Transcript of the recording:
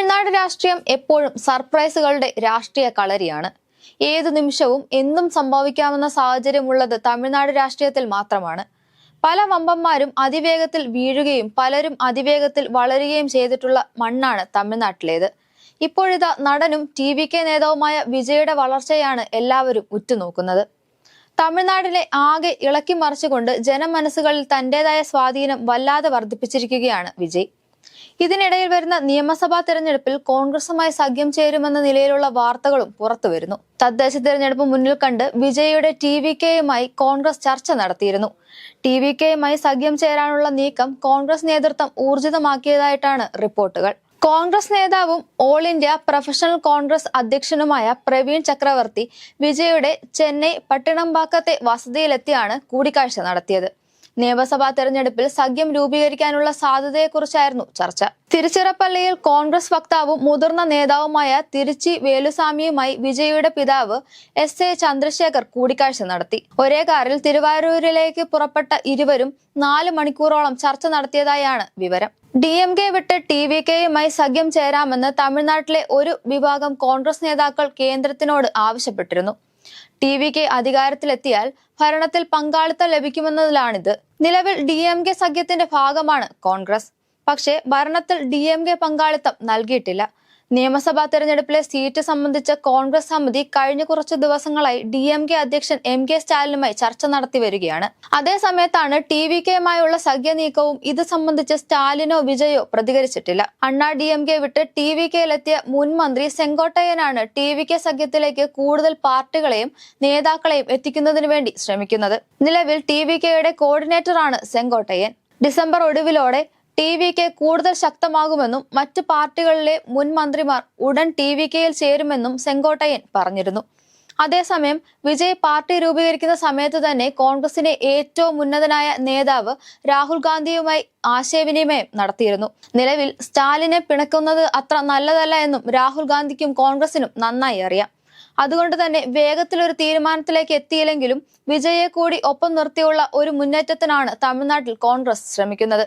തമിഴ്നാട് രാഷ്ട്രീയം എപ്പോഴും സർപ്രൈസുകളുടെ രാഷ്ട്രീയ കളരിയാണ്. ഏതു നിമിഷവും എന്തും സംഭവിക്കാവുന്ന സാഹചര്യമുള്ളത് തമിഴ്നാട് രാഷ്ട്രീയത്തിൽ മാത്രമാണ്. പല വമ്പന്മാരും അതിവേഗത്തിൽ വീഴുകയും പലരും അതിവേഗത്തിൽ വളരുകയും ചെയ്തിട്ടുള്ള മണ്ണാണ് തമിഴ്നാട്ടിലേത്. ഇപ്പോഴിതാ നടനും ടി വി കെ നേതാവുമായ വിജയുടെ വളർച്ചയാണ് എല്ലാവരും ഉറ്റുനോക്കുന്നത്. തമിഴ്നാടിനെ ആകെ ഇളക്കി മറിച്ചുകൊണ്ട് ജനമനസ്സുകളിൽ തന്റേതായ സ്വാധീനം വല്ലാതെ വർദ്ധിപ്പിച്ചിരിക്കുകയാണ് വിജയ്. ഇതിനിടയിൽ വരുന്ന നിയമസഭാ തെരഞ്ഞെടുപ്പിൽ കോൺഗ്രസുമായി സഖ്യം ചേരുമെന്ന നിലയിലുള്ള വാർത്തകളും പുറത്തുവരുന്നു തദ്ദേശ തെരഞ്ഞെടുപ്പ് മുന്നിൽ കണ്ട് വിജയയുടെ ടി വി കെയുമായി കോൺഗ്രസ് ചർച്ച നടത്തിയിരുന്നു. ടി വി കെയുമായി സഖ്യം ചേരാനുള്ള നീക്കം കോൺഗ്രസ് നേതൃത്വം ഊർജിതമാക്കിയതായിട്ടാണ് റിപ്പോർട്ടുകൾ. കോൺഗ്രസ് നേതാവും ഓൾ ഇന്ത്യ പ്രൊഫഷണൽ കോൺഗ്രസ് അധ്യക്ഷനുമായ പ്രവീൺ ചക്രവർത്തി വിജയുടെ ചെന്നൈ പട്ടിണംപാക്കത്തെ വസതിയിലെത്തിയാണ് കൂടിക്കാഴ്ച നടത്തിയത്. നിയമസഭാ തെരഞ്ഞെടുപ്പിൽ സഖ്യം രൂപീകരിക്കാനുള്ള സാധ്യതയെക്കുറിച്ചായിരുന്നു ചർച്ച. തിരുച്ചിറപ്പള്ളിയിൽ കോൺഗ്രസ് വക്താവും മുതിർന്ന നേതാവുമായ തിരുച്ചി വേലുസ്വാമിയുമായി വിജയിയുടെ പിതാവ് എസ് എ ചന്ദ്രശേഖർ കൂടിക്കാഴ്ച നടത്തി. ഒരേ കാറിൽ തിരുവാരൂരിലേക്ക് പുറപ്പെട്ട ഇരുവരും നാല് മണിക്കൂറോളം ചർച്ച നടത്തിയതായാണ് വിവരം. ഡി എം കെ വിട്ട് ടി വി കെയുമായി സഖ്യം ചേരാമെന്ന് തമിഴ്നാട്ടിലെ ഒരു വിഭാഗം കോൺഗ്രസ് നേതാക്കൾ കേന്ദ്രത്തിനോട് ആവശ്യപ്പെട്ടിരുന്നു. ടി വി കെ അധികാരത്തിലെത്തിയാൽ ഭരണത്തിൽ പങ്കാളിത്തം ലഭിക്കുമെന്നതിലാണിത്. നിലവിൽ ഡി എം കെ സഖ്യത്തിന്റെ ഭാഗമാണ് കോൺഗ്രസ്. പക്ഷേ ഭരണത്തിൽ ഡി എം കെ പങ്കാളിത്തം നൽകിയിട്ടില്ല. നിയമസഭാ തെരഞ്ഞെടുപ്പിലെ സീറ്റ് സംബന്ധിച്ച കോൺഗ്രസ് സമിതി കഴിഞ്ഞ കുറച്ചു ദിവസങ്ങളായി ഡി എം കെ അധ്യക്ഷൻ എം കെ സ്റ്റാലിനുമായി ചർച്ച നടത്തി വരികയാണ്. അതേസമയത്താണ് ടി വി കെയുമായുള്ള സഖ്യ നീക്കവും ഇത് സംബന്ധിച്ച് സ്റ്റാലിനോ വിജയോ പ്രതികരിച്ചിട്ടില്ല. അണ്ണാ ഡി എം കെ വിട്ട് ടി വി കെയിലെത്തിയ മുൻ മന്ത്രി സെങ്കോട്ടയ്യനാണ് ടി വി കെ സഖ്യത്തിലേക്ക് കൂടുതൽ പാർട്ടികളെയും നേതാക്കളെയും എത്തിക്കുന്നതിനു വേണ്ടി ശ്രമിക്കുന്നത്. നിലവിൽ ടി വി കെയുടെ കോർഡിനേറ്ററാണ് സെങ്കോട്ടയ്യൻ. ഡിസംബർ ഒടുവിലോടെ ടി വി കെ കൂടുതൽ ശക്തമാകുമെന്നും മറ്റ് പാർട്ടികളിലെ മുൻ മന്ത്രിമാർ ഉടൻ ടി വി കെയിൽ ചേരുമെന്നും സെങ്കോട്ടയ്യൻ പറഞ്ഞിരുന്നു. അതേസമയം വിജയ് പാർട്ടി രൂപീകരിക്കുന്ന സമയത്ത് തന്നെ കോൺഗ്രസിന്റെ ഏറ്റവും ഉന്നതനായ നേതാവ് രാഹുൽ ഗാന്ധിയുമായി ആശയവിനിമയം നടത്തിയിരുന്നു. നിലവിൽ സ്റ്റാലിനെ പിണക്കുന്നത് അത്ര നല്ലതല്ല എന്നും രാഹുൽ ഗാന്ധിക്കും കോൺഗ്രസിനും നന്നായി അറിയാം. അതുകൊണ്ട് തന്നെ വേഗത്തിലൊരു തീരുമാനത്തിലേക്ക് എത്തിയില്ലെങ്കിലും വിജയെ കൂടി ഒപ്പം നിർത്തിയുള്ള ഒരു മുന്നേറ്റത്തിനാണ് തമിഴ്നാട്ടിൽ കോൺഗ്രസ് ശ്രമിക്കുന്നത്.